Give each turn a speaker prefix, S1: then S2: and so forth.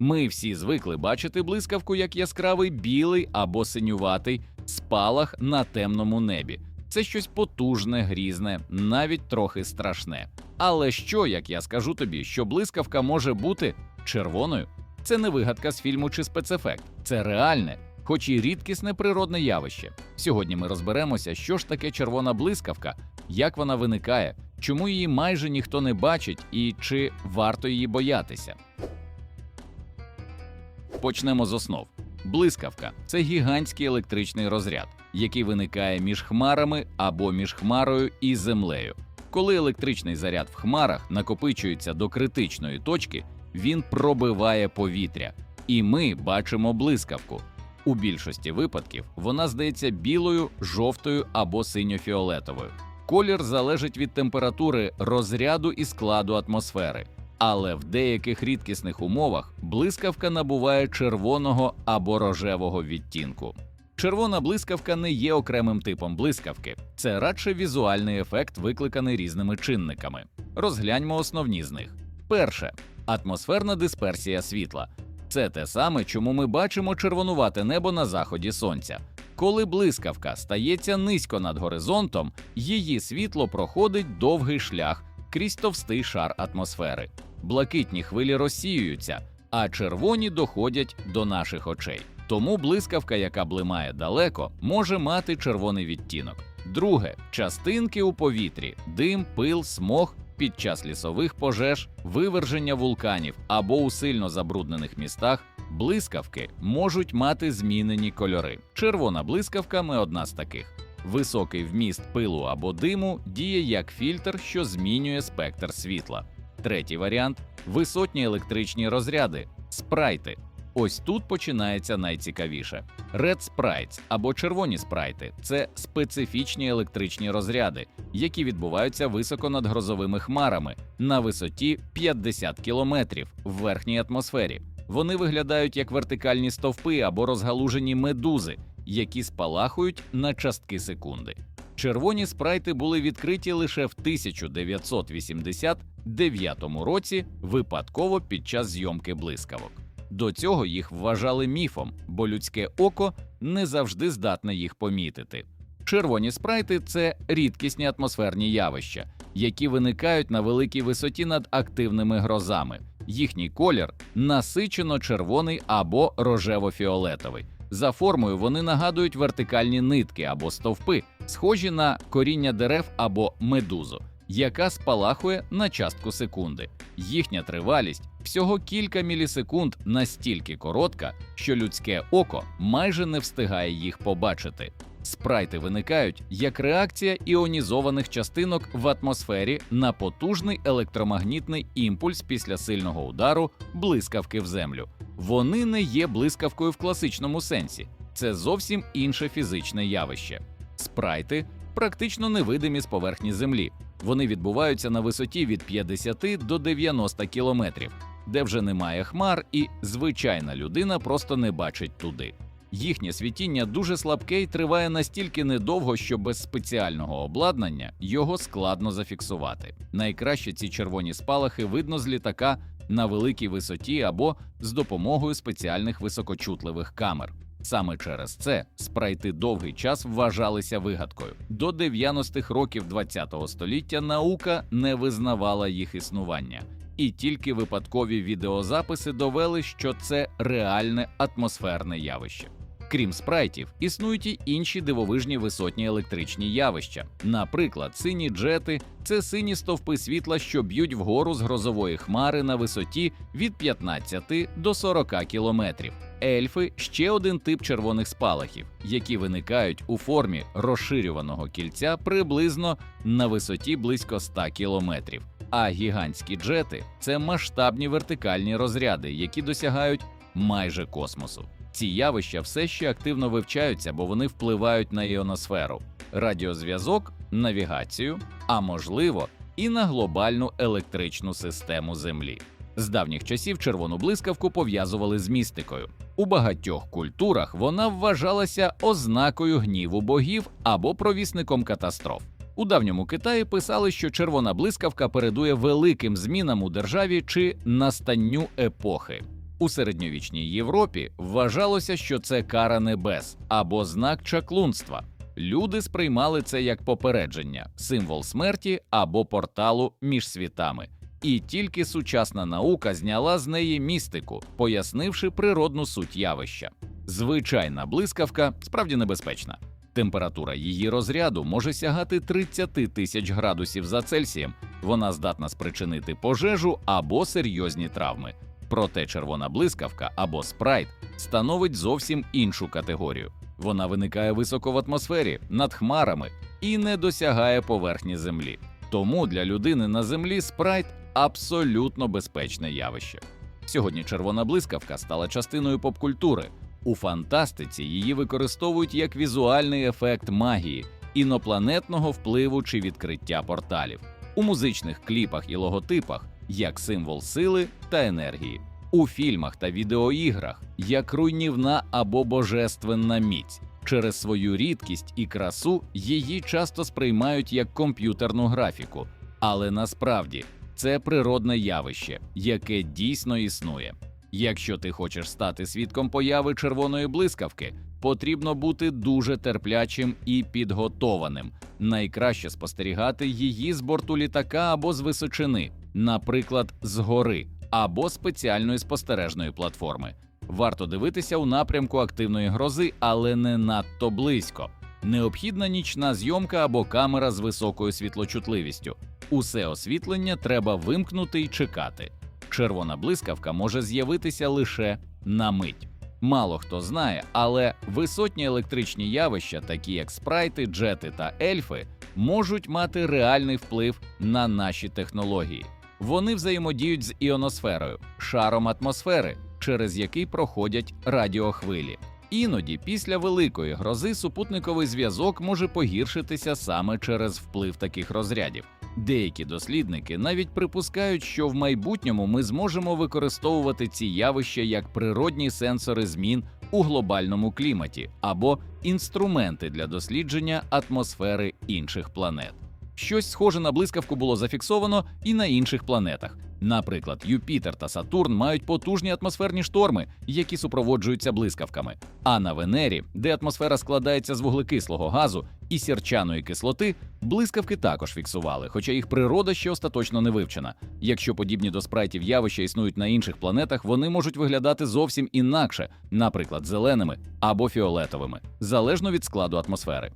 S1: Ми всі звикли бачити блискавку як яскравий білий або синюватий спалах на темному небі. Це щось потужне, грізне, навіть трохи страшне. Але що, як я скажу тобі, що блискавка може бути червоною? Це не вигадка з фільму чи спецефект, це реальне, хоч і рідкісне природне явище. Сьогодні ми розберемося, що ж таке червона блискавка, як вона виникає, чому її майже ніхто не бачить і чи варто її боятися. Почнемо з основ. Блискавка це гігантський електричний розряд, який виникає між хмарами або між хмарою і землею. Коли електричний заряд в хмарах накопичується до критичної точки, він пробиває повітря, і ми бачимо блискавку. У більшості випадків вона здається білою, жовтою або синьо-фіолетовою. Колір залежить від температури розряду і складу атмосфери. Але в деяких рідкісних умовах блискавка набуває червоного або рожевого відтінку. Червона блискавка не є окремим типом блискавки, це радше візуальний ефект, викликаний різними чинниками. Розгляньмо основні з них. Перше атмосферна дисперсія світла. Це те саме, чому ми бачимо червонувате небо на заході сонця. Коли блискавка стається низько над горизонтом, її світло проходить довгий шлях крізь товстий шар атмосфери. Блакитні хвилі розсіюються, а червоні доходять до наших очей. Тому блискавка, яка блимає далеко, може мати червоний відтінок. Друге частинки у повітрі, дим, пил, смог під час лісових пожеж, виверження вулканів або у сильно забруднених містах. Блискавки можуть мати змінені кольори. Червона блискавка ми одна з таких. Високий вміст пилу або диму діє як фільтр, що змінює спектр світла. Третій варіант висотні електричні розряди спрайти. Ось тут починається найцікавіше. Red Sprites або червоні спрайти це специфічні електричні розряди, які відбуваються високо над грозовими хмарами на висоті 50 кілометрів в верхній атмосфері. Вони виглядають як вертикальні стовпи або розгалужені медузи, які спалахують на частки секунди. Червоні спрайти були відкриті лише в 1989 році, випадково під час зйомки блискавок. До цього їх вважали міфом, бо людське око не завжди здатне їх помітити. Червоні спрайти це рідкісні атмосферні явища, які виникають на великій висоті над активними грозами. Їхній колір насичено червоний або рожево-фіолетовий. За формою вони нагадують вертикальні нитки або стовпи, схожі на коріння дерев або медузу, яка спалахує на частку секунди. Їхня тривалість всього кілька мілісекунд настільки коротка, що людське око майже не встигає їх побачити. Спрайти виникають як реакція іонізованих частинок в атмосфері на потужний електромагнітний імпульс після сильного удару блискавки в землю. Вони не є блискавкою в класичному сенсі, це зовсім інше фізичне явище. Спрайти практично невидимі з поверхні землі. Вони відбуваються на висоті від 50 до 90 кілометрів, де вже немає хмар, і звичайна людина просто не бачить туди. Їхнє світіння дуже слабке і триває настільки недовго, що без спеціального обладнання його складно зафіксувати. Найкраще ці червоні спалахи видно з літака на великій висоті або з допомогою спеціальних високочутливих камер. Саме через це спрайти довгий час вважалися вигадкою. До 90-х років ХХ століття наука не визнавала їх існування, і тільки випадкові відеозаписи довели, що це реальне атмосферне явище. Крім спрайтів, існують і інші дивовижні висотні електричні явища. Наприклад, сині джети це сині стовпи світла, що б'ють вгору з грозової хмари на висоті від 15 до 40 кілометрів. Ельфи ще один тип червоних спалахів, які виникають у формі розширюваного кільця приблизно на висоті близько 100 кілометрів. А гігантські джети це масштабні вертикальні розряди, які досягають майже космосу. Ці явища все ще активно вивчаються, бо вони впливають на іоносферу, радіозв'язок, навігацію, а можливо, і на глобальну електричну систему Землі. З давніх часів червону блискавку пов'язували з містикою. У багатьох культурах вона вважалася ознакою гніву богів або провісником катастроф. У давньому Китаї писали, що червона блискавка передує великим змінам у державі чи настанню епохи. У середньовічній Європі вважалося, що це кара небес або знак чаклунства. Люди сприймали це як попередження, символ смерті або порталу між світами. І тільки сучасна наука зняла з неї містику, пояснивши природну суть явища. Звичайна блискавка справді небезпечна. Температура її розряду може сягати 30 тисяч градусів за Цельсієм. Вона здатна спричинити пожежу або серйозні травми. Проте червона блискавка або спрайт становить зовсім іншу категорію. Вона виникає високо в атмосфері, над хмарами і не досягає поверхні землі. Тому для людини на землі спрайт абсолютно безпечне явище. Сьогодні червона блискавка стала частиною попкультури. У фантастиці її використовують як візуальний ефект магії, інопланетного впливу чи відкриття порталів, у музичних кліпах і логотипах як символ сили та енергії, у фільмах та відеоіграх як руйнівна або божественна міць. Через свою рідкість і красу її часто сприймають як комп'ютерну графіку, але насправді це природне явище, яке дійсно існує. Якщо ти хочеш стати свідком появи червоної блискавки, потрібно бути дуже терплячим і підготованим. Найкраще спостерігати її з борту літака або з височини, наприклад, з гори або спеціальної спостережної платформи. Варто дивитися у напрямку активної грози, але не надто близько. Необхідна нічна зйомка або камера з високою світлочутливістю. Усе освітлення треба вимкнути і чекати. Червона блискавка може з'явитися лише на мить. Мало хто знає, але висотні електричні явища, такі як спрайти, джети та ельфи, можуть мати реальний вплив на наші технології. Вони взаємодіють з іоносферою, шаром атмосфери, через який проходять радіохвилі. Іноді після великої грози супутниковий зв'язок може погіршитися саме через вплив таких розрядів. Деякі дослідники навіть припускають, що в майбутньому ми зможемо використовувати ці явища як природні сенсори змін у глобальному кліматі або інструменти для дослідження атмосфери інших планет. Щось схоже на блискавку було зафіксовано і на інших планетах. Наприклад, Юпітер та Сатурн мають потужні атмосферні шторми, які супроводжуються блискавками. А на Венері, де атмосфера складається з вуглекислого газу і сірчаної кислоти, блискавки також фіксували, хоча їх природа ще остаточно не вивчена. Якщо подібні до спрайтів явища існують на інших планетах, вони можуть виглядати зовсім інакше, наприклад, зеленими або фіолетовими, залежно від складу атмосфери.